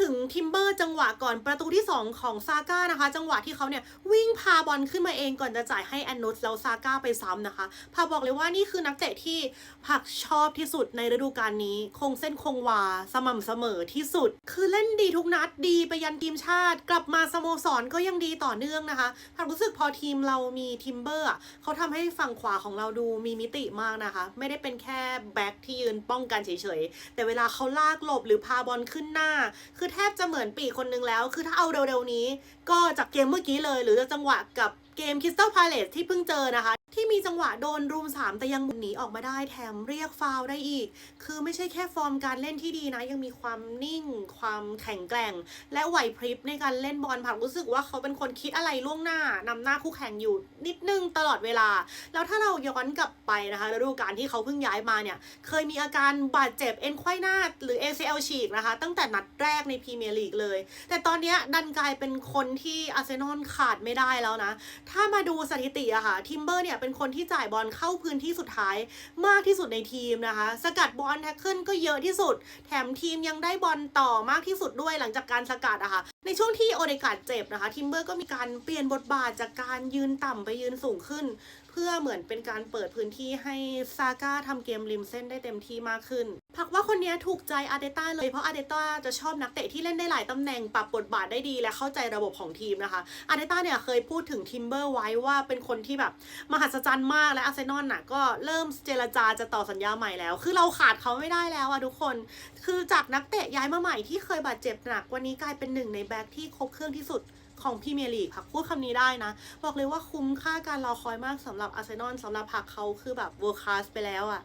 ถึงทิมเบอร์จังหวะก่อนประตูที่ 2 ของซาก้านะคะ จังหวะที่เขาเนี่ยวิ่งพาบอลขึ้นมาเองก่อนจะจ่ายให้แอนนุสแล้วซาก้าไปซ้ำนะคะ พาบอกเลยว่านี่คือนักเตะที่ผักชอบที่สุดในฤดูกาลนี้ คงเส้นคงวาสม่ำเสมอที่สุด คือเล่นดีทุกนัดดีไปยันทีมชาติ กลับมาสโมสรก็ยังดีต่อเนื่องนะคะผักรู้สึกพอทีมเรามีทิมเบอร์เขาทำให้ฝั่งขวาของเราดูมีมิติมากนะคะ ไม่ได้เป็นแค่แบ็คที่ยืนป้องกันเฉยๆแต่เวลาเขาลากหลบหรือพาบอลขึ้นหน้าคืือแทบจะเหมือนปีคนนึงแล้ว คือถ้าเอาเร็วๆนี้ ก็จากเกมเมื่อกี้เลย หรือจังหวะกับเกม Crystal Palace ที่เพิ่งเจอนะคะ ที่มีจังหวะโดนรุมสามแต่ยังหนีออกมาได้แถมเรียกฟาวได้อีก คือไม่ใช่แค่ฟอร์มการเล่นที่ดีนะ ยังมีความนิ่ง ความแข็งแกร่ง และไหวพริบในการเล่นบอลผักรู้สึกว่าเขาเป็นคนคิดอะไรล่วงหน้านำหน้าคู่แข่งอยู่นิดนึงตลอดเวลา แล้วถ้าเราย้อนกลับไปนะคะฤดูกาลที่เขาเพิ่งย้ายมาเนี่ย เคยมีอาการบาดเจ็บเอ็นไขว้หน้าหรือ ACL ฉีกนะคะ ตั้งแต่นัดแรกในพรีเมียร์ลีกเลย แต่ตอนนี้ดันกลายเป็นคนที่อาร์เซนอลขาดไม่ได้แล้วนะ ถ้ามาดูสถิติอะค่ะทิมเบอร์เนี่ยเป็นคนที่จ่ายบอลเข้าพื้นที่สุดท้ายมากที่สุดในทีมนะคะ สกัดบอลแท็กเกิลก็เยอะที่สุด แถมทีมยังได้บอลต่อมากที่สุดด้วยหลังจากการสกัดอะค่ะ ในช่วงที่โอเดกาดเจ็บนะคะทิมเบอร์ก็มีการเปลี่ยนบทบาทจากการยืนต่ำไปยืนสูงขึ้น เพื่อเหมือนเป็นการเปิดพื้นที่ให้ซาก้าทำเกมริมเส้นได้เต็มที่มากขึ้น พักว่าคนนี้ถูกใจอาร์เตต้าเลยเพราะอาร์เตต้าจะชอบนักเตะที่เล่นได้หลายตำแหน่งปรับบทบาทได้ดีและเข้าใจระบบของทีมนะคะอาร์เตต้าเนี่ยเคยพูดถึงทิมเบอร์ไว้ว่าเป็นคนที่แบบมหัศจรรย์มากและอาร์เซนอลน่ะก็เริ่มเจรจาจะต่อสัญญาใหม่แล้ว คือเราขาดเขาไม่ได้แล้วอะทุกคน คือจากนักเตะย้ายมาใหม่ที่เคยบาดเจ็บหนักวันนี้กลายเป็นหนึ่งในแบ็กที่ครบเครื่องที่สุดของพรีเมียร์ลีกค่ะพูดคำนี้ได้นะ บอกเลยว่าคุ้มค่าการรอคอยมากสำหรับอาร์เซนอลสำหรับผักเขาคือแบบเวอร์คลาสไปแล้วอะ